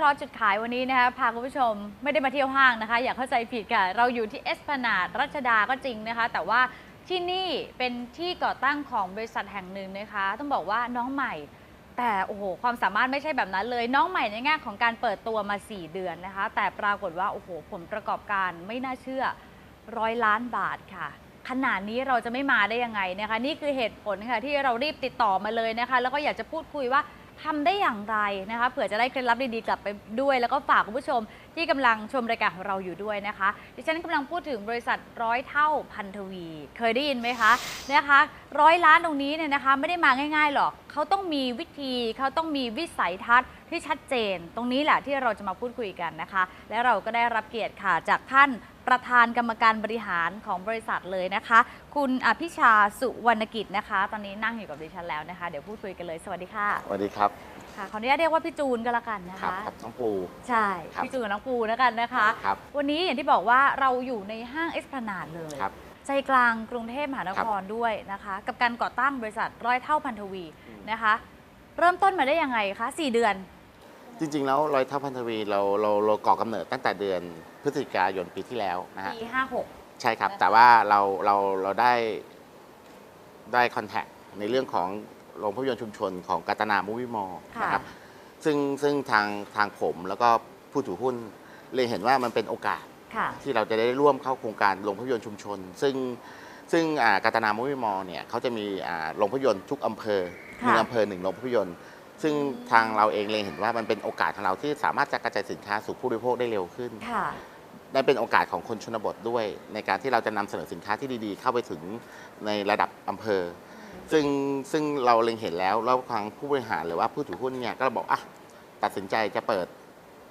เคราะห์จุดขายวันนี้นะคะพาคุณผู้ชมไม่ได้มาเที่ยวห้างนะคะ อย่าเข้าใจผิดค่ะ เราอยู่ที่เอสพนาดรัชดาก็จริงนะคะ แต่ว่าที่นี่เป็นที่ก่อตั้งของบริษัทแห่งหนึ่งนะคะ ต้องบอกว่าน้องใหม่ แต่โอ้โหความสามารถไม่ใช่แบบนั้นเลย น้องใหม่ในแง่ของการเปิดตัวมา 4 เดือนนะคะ แต่ปรากฏว่าโอ้โหผลประกอบการไม่น่าเชื่อร้อยล้านบาทค่ะขนาดนี้เราจะไม่มาได้ยังไงนะคะ นี่คือเหตุผลค่ะที่เรารีบติดต่อมาเลยนะคะ แล้วก็อยากจะพูดคุยว่า ทำได้อย่างไรนะคะเผื่อจะได้เคล็ดลับดีๆกลับไปด้วย แล้วก็ฝากคุณผู้ชมที่กำลังชมรายการของเราอยู่ด้วยนะคะ ดิฉันกำลังพูดถึงบริษัทร้อยเท่าพันทวี เคยได้ยินไหมคะนะคะร้อยล้านตรงนี้เนี่ยนะคะไม่ได้มาง่ายๆหรอกเขาต้องมีวิธีเขาต้องมีวิสัยทัศน์ที่ชัดเจน ตรงนี้แหละที่เราจะมาพูดคุยกันนะคะ และเราก็ได้รับเกียรติค่ะจากท่าน ประธานกรรมการบริหารของบริษัทเลยนะคะ คุณอภิชาสุวรรณกิจนะคะ ตอนนี้นั่งอยู่กับดิฉันแล้วนะคะ เดี๋ยวพูดคุยกันเลย สวัสดีค่ะ สวัสดีครับ ค่ะขออนุญาตเรียกว่าพี่จูนก็แล้วกันนะครัคะกับน้องปู ใช่ ครับพี่จูนกับน้องปูแล้วกันนะคะ ครับ วันนี้อย่างที่บอกว่าเราอยู่ในห้างเอ็กซ์พนาดเลย ครับ ใจกลางกรุงเทพมหานครด้วยนะคะ กับการก่อตั้งบริษัทร้อยเท่าพันทวีอืมนะคะ เริ่มต้นมาได้ยังไงคะ 4 เดือน จริง ๆ แล้วรอยเท่าพันธวีเราเราเราก่อกำเนิดตั้งแต่เดือนพฤศจิกายนปีที่แล้วนะฮะปี56ใช่ครับนะคะแต่ว่าเราเราเราได้ได้คอนแทคในเรื่องของโรงภาพยนตร์ชุมชนของกาตนามูวิมอลค่ะ นะครับซึ่งซึ่งทางทางผมแล้วก็ผู้ถือหุ้นเลยเห็นว่ามันเป็นโอกาส ค่ะ ที่เราจะได้ร่วมเข้าโครงการโรงภาพยนตร์ชุมชน ซึ่งซึ่งอ่ากาตนามูวิมอลเนี่ยเขาจะมีอ่าโรงภาพยนตร์ทุกอำเภอหค่ะนึ่งอำเภอหนึ่งโรงภาพยนตร์ ซึ่งทางเราเองเลยเห็นว่ามันเป็นโอกาสของเราที่สามารถจะกระจายสินค้าสู่ผู้บริโภคได้เร็วขึ้น ค่ะนั่นเป็นโอกาสของคนชนบทด้วย ในการที่เราจะนำเสนอสินค้าที่ดีๆ เข้าไปถึงในระดับอำเภอ ซึ่งซึ่งเราเล็งเห็นแล้วแล้วทางผู้บริหารหรือว่าผู้ถือหุ้นเนี่ยก็บอกอะตัดสินใจจะเปิด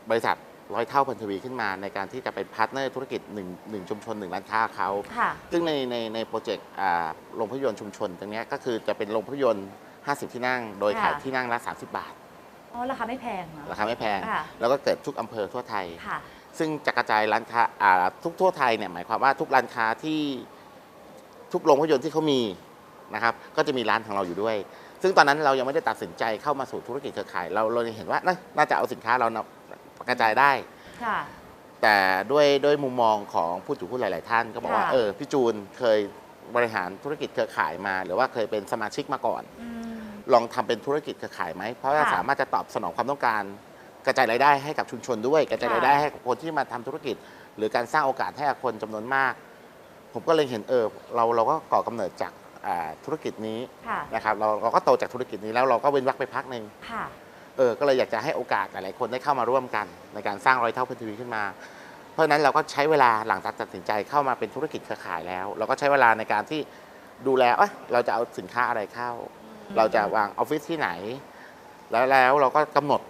บริษัทร้อยเท่าพันธวีขึ้นมา ในการที่จะเป็นพาร์ทเนอร์ธุรกิจหนึ่งหนึ่งชุมชนหนึ่งร้านค้าเขา ค่ะ ซึ่งในในในโปรเจกต์อ่าโรงภาพยนตร์ชุมชนตรงเนี้ยก็คือจะเป็นโรงภาพยนตร์ 50 ที่นั่ง โดยขายค่ะที่นั่งละ 30 บาท อ๋อ ราคาไม่แพงนะราคาไม่แพง ค่ะแล้วก็เกิดทุกอำเภอทั่วไทย ค่ะ ซึ่งจะกระจายร้านค้าอ่าทุกทั่วไทยเนี่ยหมายความว่าทุกร้านค้าที่ทุกโรงภาพยนตร์ที่เขามีนะครับ ก็จะมีร้านของเราอยู่ด้วย ซึ่งตอนนั้นเรายังไม่ได้ตัดสินใจเข้ามาสู่ธุรกิจเครือข่าย เราเราเห็นว่าน่าน่าจะเอาสินค้าเรานะกระจายได้ ค่ะ แต่ด้วยด้วยมุมมองของผู้ถือหุ้นหลาย ๆ ท่าน ก็บอกว่าค่ะ เออพี่จูนเคยบริหารธุรกิจเครือข่ายมา หรือว่าเคยเป็นสมาชิกมาก่อน อืม ลองทำเป็นธุรกิจเครือข่ายไหม เพราะว่าค่ะสามารถจะตอบสนองความต้องการกระจายรายได้ให้กับชุมชนด้วย กระจายค่ะรายได้ให้กับคนที่มาทำธุรกิจ หรือการสร้างโอกาสให้กับคนจำนวนมาก ผมก็เลยเห็นเออเราเราก็ก่อกำเนิดจากอ่าธุรกิจนี้ค่ะนะครับเราเราก็โตจากธุรกิจนี้แล้วเราก็เว้นวักไปพักหนึ่งค่ะเออก็เลยอยากจะให้โอกาสหลายๆคนได้เข้ามาร่วมกัน ในการสร้างรอยเท่าพันธวีขึ้นมา เพราะฉะนั้นเราก็ใช้เวลาหลังจากตัดสินใจเข้ามาเป็นธุรกิจเครือข่ายแล้ว เราก็ใช้เวลาในการที่ดูแลเอ้ยเราจะเอาสินค้าอะไรเข้า เราจะวางออฟฟิศที่ไหน แล้วแล้วเราก็กำหนด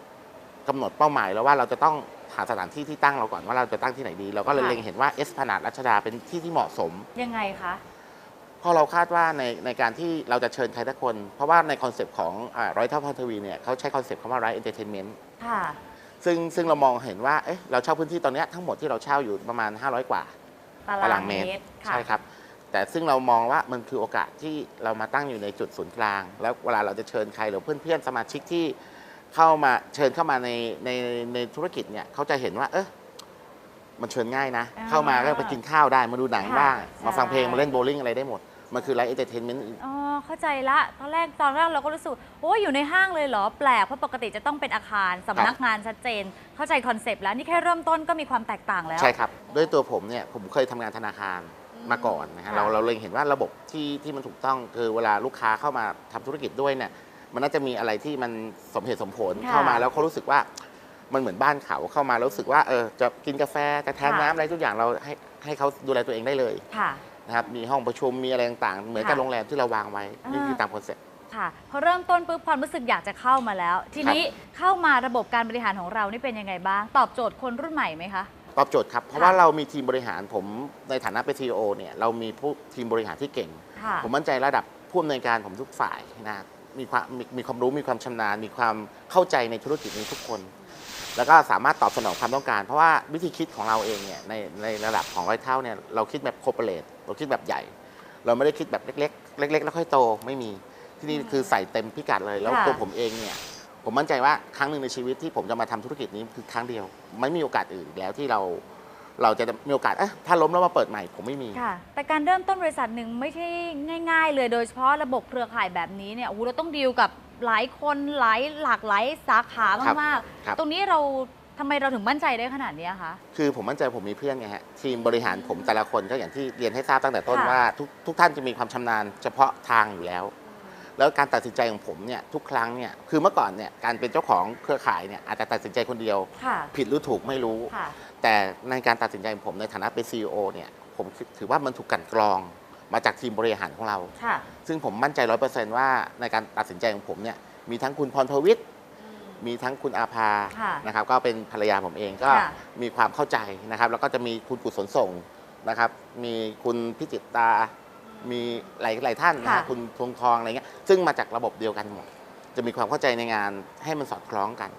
กำหนดเป้าหมายแล้วว่าเราจะต้องหาสถานที่ที่ตั้งเราก่อนว่าเราจะตั้งที่ไหนดี เราก็เลยค่ะเล็งเห็นว่าเอสพนาดรัชดาเป็นที่ที่เหมาะสม ยังไงคะเพราะเราคาดว่าในในการที่เราจะเชิญใครสักคน เพราะว่าในคอนเซปต์ของร้อยเท่าพันธวีเนี่ยเขาใช้คอนเซปต์คำว่าไรเอนเตอร์เทนเมนต์ค่ะซึ่งซึ่งเรามองเห็นว่าเอ๊ะเราเช่าพื้นที่ตอนเนี้ยทั้งหมดที่เราเช่าอยู่ประมาณ 500 กว่าตาตารารางงเมเมตตรรค่ะใช่ครับ แต่ซึ่งเรามองว่ามันคือโอกาสที่เรามาตั้งอยู่ในจุดศูนย์กลาง แล้วเวลาเราจะเชิญใครหรือเพื่อนๆสมาชิกที่เข้ามาเชิญเข้ามาในในในธุรกิจเนี่ยเขาจะเห็นว่า เอ๊ะมันเชิญง่ายนะอ่าเข้ามาก็ไปกินข้าวได้มาดูหนังค่ะบ้าง มาฟังใช่เพลงมาเล่นโบว์ลิ่งอะไรได้หมด มันคือไลฟ์เอนเตอร์เทนเมนต์อ๋อเข้าใจละตอนแรกตอนแรกเราก็รู้สึกโอ้ยอยู่ในห้างเลยเหรอแปลกเพราะปกติจะต้องเป็นอาคารสำนักงานชัดเจน เข้าใจคอนเซปต์แล้วนี่แค่เริ่มต้นก็มีความแตกต่างแล้วใช่ครับด้วยตัวผมเนี่ยผมเคยทำงานธนาคาร มาก่อนนะฮะค่ะเราเราเลยเห็นว่าระบบที่ที่มันถูกต้องคือเวลาลูกค้าเข้ามาทำธุรกิจด้วยเนี่ยมันน่าจะมีอะไรที่มันสมเหตุสมผลค่ะเข้ามาแล้วเขารู้สึกว่ามันเหมือนบ้านเขาเข้ามาแล้วรู้สึกว่าเออจะกินกาแฟจะแทนค่ะ น้ำอะไรทุกอย่างเราให้ให้เขาดูแลตัวเองได้เลยค่ะ นะครับมีห้องประชุมมีอะไรต่างๆ เหมือนกับค่ะโรงแรมที่เราวางไว้นี่อ่า คือตามคอนเซ็ปต์ ค่ะพอเริ่มต้นปุ๊บความรู้สึกอยากจะเข้ามาแล้ว ทีนี้เข้ามาระบบการบริหารของเรานี่เป็นยังไงบ้าง ตอบโจทย์คนรุ่นใหม่ไหมคะ ตอบโจทย์ครับ เพราะค่ะว่าเรามีทีมบริหารผมในฐานะเป็นซีอเนี่ยเรามีผู้ทีมบริหารที่เก่งค่ะผมมั่นใจระดับผู้อำนวยการผมทุกฝ่ายนะมีความมีมีความรู้มีความชำนาญ มีความเข้าใจในธุรกิจนี้ทุกคน แล้วก็สามารถตอบสนองความต้องการ เพราะว่าวิธีคิดของเราเองเนี่ยในในระดับของร้อยเท่าเนี่ยเราคิดแบบโคเปเรตเราคิดแบบใหญ่ เราไม่ได้คิดแบบเล็ก ๆ เล็ก ๆ แล้วค่อยโตไม่มีที่นี่คือใส่เต็มพิกัดเลย แล้วค่ะตัวผมเองเนี่ย ผมมั่นใจว่าครั้งหนึ่งในชีวิตที่ผมจะมาทำธุรกิจนี้คือครั้งเดียว ไม่มีโอกาสอื่นอีกแล้วที่เราเราจะมีโอกาสเอ๊ะถ้าล้มแล้วมาเปิดใหม่ผมไม่มีค่ะ แต่การเริ่มต้นบริษัทหนึ่งไม่ใช่ง่าย ๆ เลยโดยเฉพาะระบบเครือข่ายแบบนี้เนี่ยโอ้โหเราต้องดีลกับหลายคนหลายหลากหลายสาขามากครับๆตรงนี้เราทำไมเราถึงมั่นใจได้ขนาดนี้อะคะคือผมมั่นใจผมมีเพื่อนไงฮะทีมบริหารผมแต่ละคนก็อย่างที่เรียนให้ทราบตั้งแต่ต้นค่ะว่าทุกทุกท่านจะมีความชำนาญเฉพาะทางอยู่แล้ว แล้วการตัดสินใจของผมเนี่ยทุกครั้งเนี่ยคือเมื่อก่อนเนี่ยการเป็นเจ้าของเครือข่ายเนี่ยอาจจะตัดสินใจคนเดียว ค่ะ ผิดหรือถูกไม่รู้ ค่ะ แต่ในการตัดสินใจของผมในฐานะเป็น CEO เนี่ยผมถือว่ามันถูกกลันกรองมาจากทีมบริหารของเรา ค่ะซึ่งผมมั่นใจร้อยเปอร์เซนต์ว่าในการตัดสินใจของผมเนี่ยมีทั้งคุณพรทวิทย์มีทั้งคุณอาภาค่ะนะครับก็เป็นภรรยาผมเองก็ค่ะมีความเข้าใจนะครับ แล้วก็จะมีคุณกุศลส่งนะครับ มีคุณพิจิตตา มีหลายหลายท่านนะครัค่ะบคุณทวงทองอะไรเงี้ย ซึ่งมาจากระบบเดียวกันหมด จะมีความเข้าใจในงานให้มันสอดคล้องกัน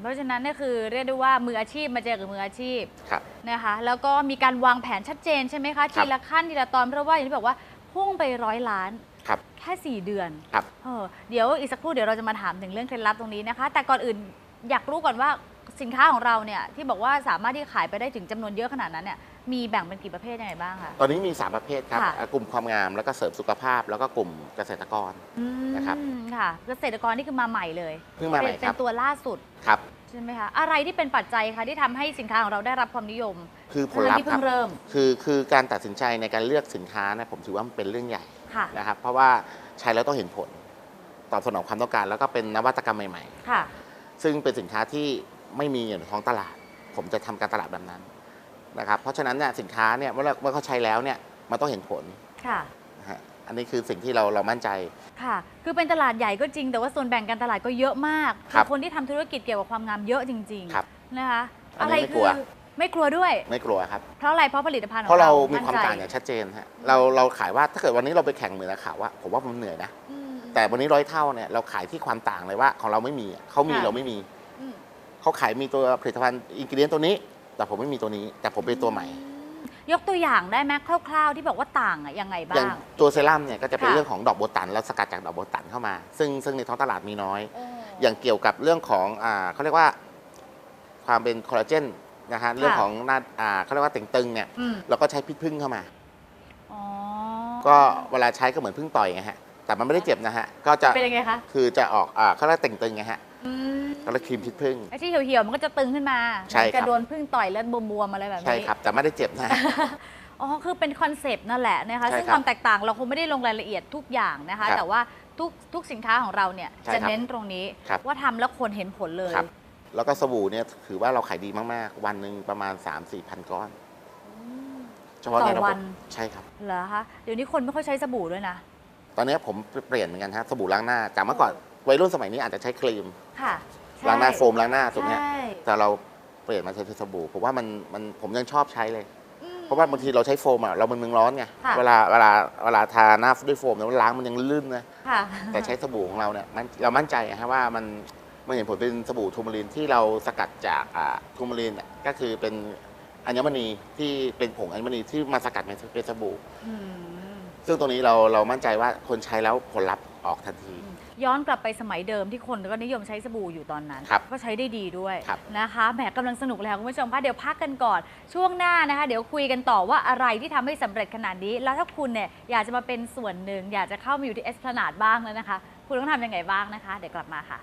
เพราะฉะนั้นเนี่ยคือเรียกได้ว่ามืออาชีพมาเจอกับมืออาชีพครับ นะคะแล้วก็มีการวางแผนชัดเจนใช่ไหมคะครัทีบละขั้นทีละตอนเพราะว่าอย่างที่บอกว่าพุ่งไปร้อยล้าน ครับ แค่ 4 เดือนครับ เออเดี๋ยวอีกสักครู่เดี๋ยวเราจะมาถามถึงเรื่องเคล็ดลับตรงนี้นะคะ แต่ก่อนอื่นอยากรู้ก่อนว่าสินค้าของเราเนี่ยที่บอกว่าสามารถที่ขายไปได้ถึงจำนวนเยอะขนาดนั้นเนี่ย มีแบ่งเป็นกี่ประเภทยังไงบ้างคะ ตอนนี้มี 3 ประเภทครับค่ะอ่ากลุ่มความงามแล้วก็เสริมสุขภาพ แล้วก็กลุ่มเกษตรกร อืมนะครับ ค่ะ เกษตรกรนี่คือมาใหม่เลยเพิ่งมาใหม่เป็นคเป็รันบตัวล่าสุดครับ ใช่ไหมคะ อะไรที่เป็นปัจจัยคะที่ทำให้สินค้าของเราได้รับความนิยมคือผลลัพที่ธ์คเพิ่รับงเริ่มคือคือการตัดสินใจในการเลือกสินค้านะผมถือว่ามันเป็นเรื่องใหญ่ค่ะ นะครับ เพราะว่าใช้แล้วต้องเห็นผลตอบสนองความต้องการ แล้วก็เป็นนวัตกรรมใหม่ๆค่ะซึ่งเป็นสินค้าที่ไม่มีอยู่ในท้องตลาด ผมจะทำการตลาดแบบนั้น นะครับเพราะฉะนั้นเนี่ยสินค้าเนี่ยเมื่อเราเมื่อเขาใช้แล้วเนี่ยมันต้องเห็นผลค่ะนะฮะอันนี้คือสิ่งที่เราเรามั่นใจ ค่ะ คือเป็นตลาดใหญ่ก็จริง แต่ว่าส่วนแบ่งการตลาดก็เยอะมากครับอคนที่ทำธุรกิจเกี่ยวกับความงามเยอะจริงครับๆนะคะอันอะไรนี้ไม่กคืลัอวไม่กลัวด้วย ไม่กลัวครับ เพราะอะไรเพราะผลิตภัณฑ์ขเพองราะเราเรามีมีความต่างอย่างชัดเจนฮะเราเราขายว่าถ้าเกิดวันนี้เราไปแข่งเหมือนกับข่าวว่าผมว่ามันเหนื่อยนะแต่วันนี้ร้อยเท่าเนี่ยเราขายที่ความต่างเลยว่าของเราไม่มีอะเขามีค่ะ เราไม่มีเขาขายมีตัวผลิตภัณฑ์อินกิเดียนตัวนี้ แต่ผมไม่มีตัวนี้ แต่ผมเป็นตัวใหม่ ยกตัวอย่างได้ไหมคร่าว ๆ ที่บอกว่าต่างอะยังไงอย่างบ้างตัวเซรั่มเนี่ยก็จะเป็นค่ะ เรื่องของดอกโบตันแล้วสกัดจากดอกโบตันเข้ามา ซึ่งซึ่งในท้องตลาดมีน้อย อย่างเกี่ยวกับเรื่องของอ่าเขาเรียกว่าความเป็นคอลลาเจนนะฮะเรื่องของหน้าอ่าเขาเรียกว่าเต่งตึงเนี่ยอืมเราก็ใช้พิษพึ่งเข้ามา อ๋อก็เวลาใช้ก็เหมือนพึ่งต่อยไงฮะแต่มันไม่ได้เจ็บนะฮะก็จะเป็นยังไงคะ คือจะออกอ่าเขาเรียกว่าเต่งตึงไงฮะ อืมก็เลยครีมพิษพึ่ง ไอ้ที่เหี่ยวๆ มันก็จะตึงขึ้นมาใช่ครับ จะโดนพึ่งต่อยแล้วบวมๆอะไรแบบนี้ ใช่ครับแต่ไม่ได้เจ็บนะฮะอ๋อ คือเป็นคอนเซปต์นั่นแหละนะคะ ใช่ซึ่งครับความแตกต่างเราคงไม่ได้ลงรายละเอียดทุกอย่างนะคะ ครับแต่ว่าทุกทุกสินค้าของเราเนี่ยใช่จะครับเน้นตรงนี้ครับว่าทำแล้วคนเห็นผลเลยครับ แล้วก็สบู่เนี่ยถือว่าเราขายดีมากๆ วันหนึ่งประมาณ 3 4พันก้อน เฉพาะในระต่อบบวันใช่ครับ เหรอคะ เดี๋ยวนี้คนไม่ค่อยใช้สบู่ด้วยนะ ตอนนี้ผมเปลี่ยนเหมือนกันฮะสบู่ล้างหน้าจากเมื่อก่อน วัยรุ่นสมัยนี้อาจจะใช้ครีมค่ะใช่ล้างหน้าโฟมล้างหน้าถูกไหมฮะใช่แต่เราเปลี่ยนมาใช้สบู่ผมว่ามันมันผมยังชอบใช้เลย อืม เพราะว่าบางทีเราใช้โฟมอะเรามันเมืองร้อนไงค่ะ เวลาเวลาเวลาทาหน้าด้วยโฟมเนี่ยล้างมันยังลื่นนะค่ะ แต่ใช้สบู่ของเราเนี่ยมันเรามั่นใจอะฮะว่ามันมันเห็นผลเป็นสบู่ทูมารีนที่เราสกัดจากอ่าทูมารีนเนี่ยก็คือเป็นอัญมณีที่เป็นผงอัญมณีที่มาสกัดเป็นเป็นสบู่ อืมซึ่งตรงนี้เราเรามั่นใจว่าคนใช้แล้วผลลัพธ์ออกทันที ย้อนกลับไปสมัยเดิมที่คนก็นิยมใช้สบู่อยู่ตอนนั้น ครับก็ใช้ได้ดีด้วยครับ นะคะแหมกำลังสนุกเลยค่ะคุณผู้ชมคะเดี๋ยวพักกันก่อน ช่วงหน้านะคะ เดี๋ยวคุยกันต่อว่าอะไรที่ทำให้สำเร็จขนาดนี้ แล้วถ้าคุณเนี่ยอยากจะมาเป็นส่วนหนึ่ง อยากจะเข้ามาอยู่ที่เอสพลานาดบ้างแล้วนะคะ คุณต้องทำยังไงบ้างนะคะ เดี๋ยวกลับมาค่ะ